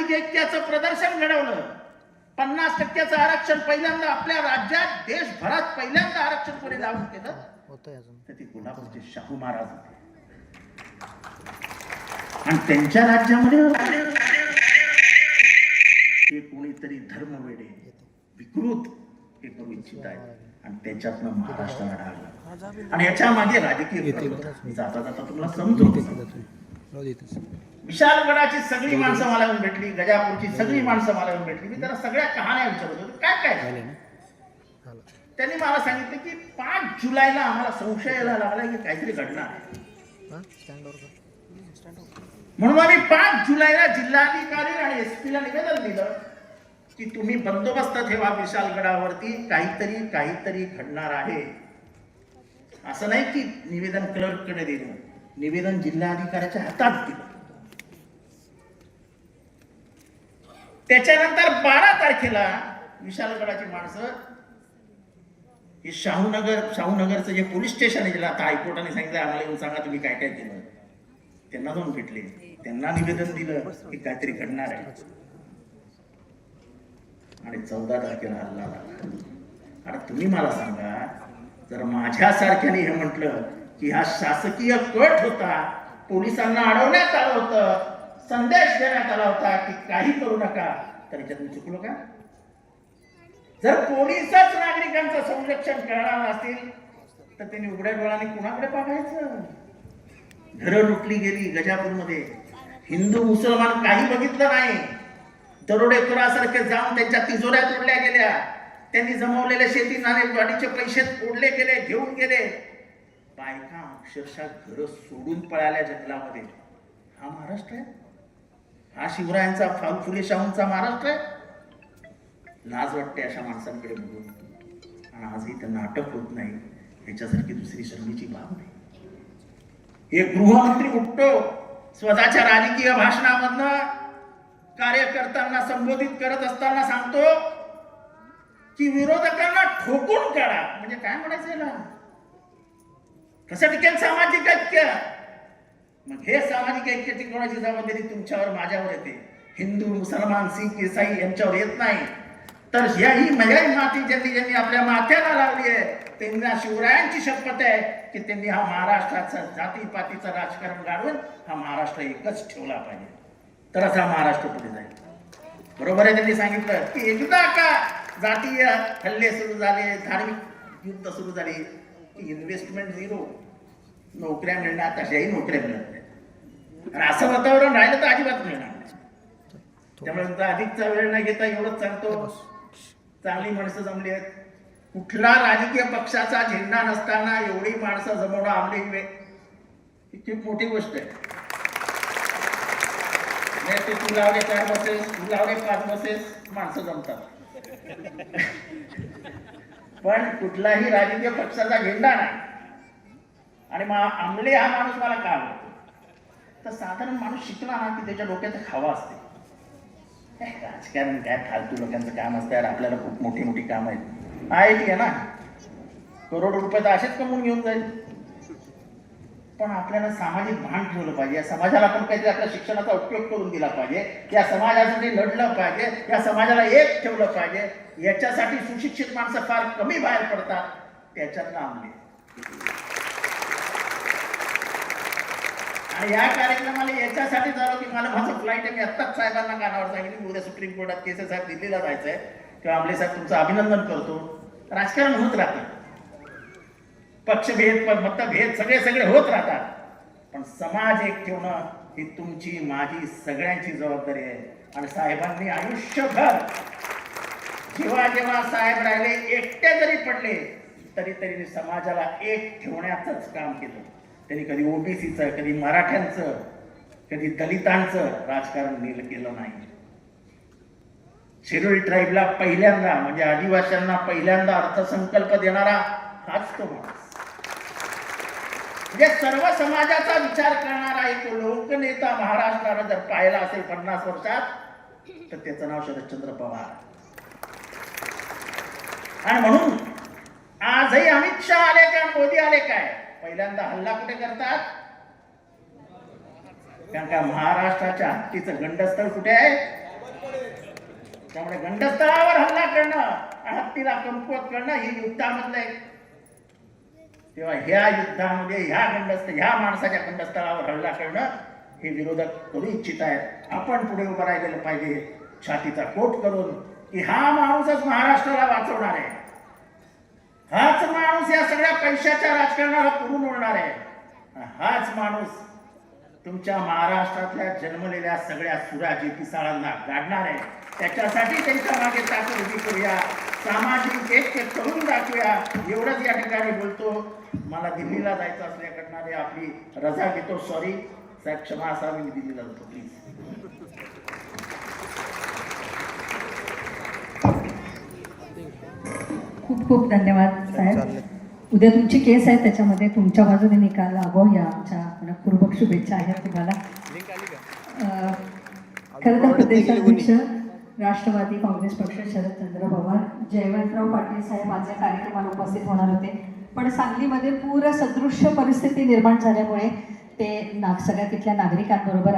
सामाजिक ऐक्याचं प्रदर्शन घडवलं. पन्नास टक्क्याचं आरक्षण पहिल्यांदा आपल्या राज्यात देशभरात पहिल्यांदा आरक्षण कोणी लागू केलं? तर ते कोल्हापूरचे शाहू महाराज होते. आणि त्यांच्या राज्यामध्ये हे कोणीतरी धर्मवेडे विकृत हे करू इच्छित आहेत. आणि त्याच्यातनं आणि याच्या मागे राजकीय. जाता जाता तुम्हाला समजून. विशालगडाची सगळी माणसं मला येऊन भेटली गजापूरची सगळी माणसं मला येऊन भेटली. मी त्यांना सगळ्या कहाण्या विचारत होतो काय काय? झाले त्यांनी मला सांगितलं की पाच जुलैला आम्हाला संशय यायला लागला की काहीतरी घडणार. म्हणून आम्ही पाच जुलैला जिल्हाधिकारी आणि एस ला निवेदन दिलं की तुम्ही बंदोबस्त ठेवा विशालगडावरती काहीतरी काहीतरी घडणार आहे. असं नाही की निवेदन क्लर्ककडे दिलं. निवेदन जिल्हाधिकाऱ्याच्या हातात दिलं. त्याच्यानंतर बारा तारखेला विशालगडाची माणसं ही शाहूनगर शाहूनगरचं जे पोलीस स्टेशन आहे ज्याला आता हायकोर्टाने सांगितलं आम्हाला येऊन सांगा तुम्ही काय काय केलं. त्यांना जाऊन भेटले. त्यांना निवेदन दिलं की काहीतरी घडणार आहे. आणि चौदा तारखेला हल्ला आता तुम्ही मला सांगा जर माझ्यासारख्याने हे म्हटलं की हा शासकीय कट होता पोलिसांना अडवण्यात आलं होतं संदेश देण्यात आला होता की काही करू नका तर याच्यात मी चुकलो का? जर पोलिसच नागरिकांचं संरक्षण करणार असतील तर त्यांनी उघड्या डोळ्याने कुणाकडे बघायचं घरं लुटली गेली गजापूरमध्ये. हिंदू मुसलमान काही बघितलं नाही. दरोडेखोरासारखे जाऊन त्यांच्या तिजोऱ्या तोडल्या गेल्या. त्यांनी जमवलेले शेती नाणे गाडीचे पैसे ओढले गेले घेऊन गेले. बायका अक्षरशः घर सोडून पळाल्या जंगलामध्ये. हा महाराष्ट्र आहे? हा शिवरायांचा फा- फुले शाहूंचा महाराष्ट्र आहे. लाज वाटते अशा माणसांकडे बघून. आणि आजही त्यांना अटक होत नाही. याच्यासारखी दुसरी शर्मीची बाब नाही. एक गृहमंत्री उठतो स्वतःच्या राजकीय भाषणामधनं कार्यकर्त्यांना संबोधित करत असताना सांगतो की विरोधकांना ठोकून काढा. म्हणजे काय म्हणायचं याला? कसं टिकेल सामाजिक ऐक्य? मग हे सामाजिक ऐक्य टिकवण्याची जबाबदारी तुमच्यावर माझ्यावर येते. हिंदू मुसलमान सिख इसाई यांच्यावर येत नाही. तर ह्याही महिला माती ज्यांनी ज्यांनी आपल्या माथ्याला लावली आहे त्यांना शिवरायांची शपथ आहे की त्यांनी हा महाराष्ट्राचा जातीपातीचं राजकारण गाडून हा महाराष्ट्र एकच ठेवला पाहिजे. तरच हा महाराष्ट्र पुढे जाईल. बरोबर आहे त्यांनी सांगितलं की एकदा का जातीय हल्ले सुरू झाले धार्मिक युद्ध सुरू झाले की इन्व्हेस्टमेंट झिरो नोकऱ्या मिळणार तशाही नोकऱ्या मिळत नाही आणि असं वातावरण राहिलं तर अजिबात मिळणार नाही. त्यामुळे तुमचा अधिकचा वेळ न घेता एवढंच सांगतो चांगली माणसं जमली आहेत. कुठला राजकीय पक्षाचा झेंडा नसताना एवढी माणसं जमवणं आमली ही खूप मोठी गोष्ट आहे. ते तू लावले चार बसेस तू लावले पाच बसेस माणसं जमतात. पण कुठलाही राजकीय पक्षाचा झेंडा नाही. आणि मग आमले हा माणूस मला का आवडतो? तर साधारण माणूस शिकला ना की त्याच्या डोक्यात खावा असते. काय राजकारण काय फालतू लोकांचं काम असतं यार आपल्याला खूप मोठी मोठी काम आहेत. आय टी आहे ना करोड रुपये तर असेच कमवून घेऊन जाईल. पण आपल्याला सामाजिक भान ठेवलं पाहिजे. या समाजाला आपण काहीतरी आपल्या शिक्षणाचा उपयोग करून दिला पाहिजे. या समाजासाठी लढलं पाहिजे. या समाजाला एक ठेवलं पाहिजे. याच्यासाठी सुशिक्षित माणसं फार कमी बाहेर पडतात. त्याच्यातनं आमले आणि या कार्यक्रमाला याच्यासाठी झालं की मला माझं फ्लाईट आहे. मी आत्ताच साहेबांना कानावर सांगितली उद्या सुप्रीम कोर्टात केसेस साहेब दिल्लीला जायचंय. किंवा आमले साहेब तुमचं अभिनंदन करतो. राजकारण होत राहतं. पक्षभेद मतभेद सगळे सगळे होत राहतात. पण समाज एक ठेवणं ही तुमची माझी सगळ्यांची जबाबदारी आहे. आणि साहेबांनी आयुष्यभर जेव्हा जेव्हा साहेब राहिले एकटे जरी पडले तरी तरी समाजाला एक ठेवण्याचंच काम केलं. त्यांनी कधी ओबीसीचं कधी मराठ्यांचं कधी दलितांचं राजकारण नील केलं नाही. शिरोळी ट्राईबला पहिल्यांदा म्हणजे आदिवासींना पहिल्यांदा अर्थसंकल्प देणारा हाच तो माणूस. म्हणजे सर्व समाजाचा विचार करणारा एक लोकनेता महाराष्ट्राला जर पाहिला असेल पन्नास वर्षात तर त्याचं नाव शरदचंद्र पवार. आणि म्हणून आजही अमित शहा आले का मोदी आले काय? पहिल्यांदा हल्ला कुठे करतात? कारण का महाराष्ट्राच्या हत्तीचं गंडस्थळ कुठे आहे? त्यामुळे गंडस्थळावर हल्ला करणं हत्तीला कमकुवत करणं हे युद्धामधलं एक. तेव्हा ह्या युद्धामध्ये ह्या गंडस्थ ह्या माणसाच्या गंडस्थळावर हल्ला करणं हे विरोधक करू इच्छित आहेत. आपण पुढे उभं राहिलेलं पाहिजे. छातीचा कोट करून की हा माणूसच महाराष्ट्राला वाचवणार आहे. हाच माणूस या सगळ्या पैशाच्या राजकारणाला पुरून उडणार आहे. हाच माणूस तुमच्या महाराष्ट्रातल्या जन्मलेल्या सगळ्या सुराजी पिसाळांना काढणार आहे. त्याच्यासाठी त्यांच्या मागे ताकद उभी करूया. सामाजिक ऐक्य करून दाखवूया. एवढंच या ठिकाणी बोलतो. मला दिल्लीला जायचं असल्याकडनं आपली रजा घेतो. सॉरी साहेब क्षमा असावी मी दिल्लीला जातो. प्लीज खूप खूप धन्यवाद साहेब. उद्या तुमची केस आहे त्याच्यामध्ये तुमच्या बाजूने निकाल लागो या आमच्या मनपूर्वक शुभेच्छा आहेत तुम्हाला. खरं तर प्रदेशाध्यक्ष राष्ट्रवादी काँग्रेस पक्ष शरदचंद्र पवार जयवंतराव पाटील साहेब आज या कार्यक्रमाला उपस्थित होणार होते. पण सांगलीमध्ये पूर सदृश्य परिस्थिती निर्माण झाल्यामुळे ते ना सगळ्या तिथल्या नागरिकांबरोबर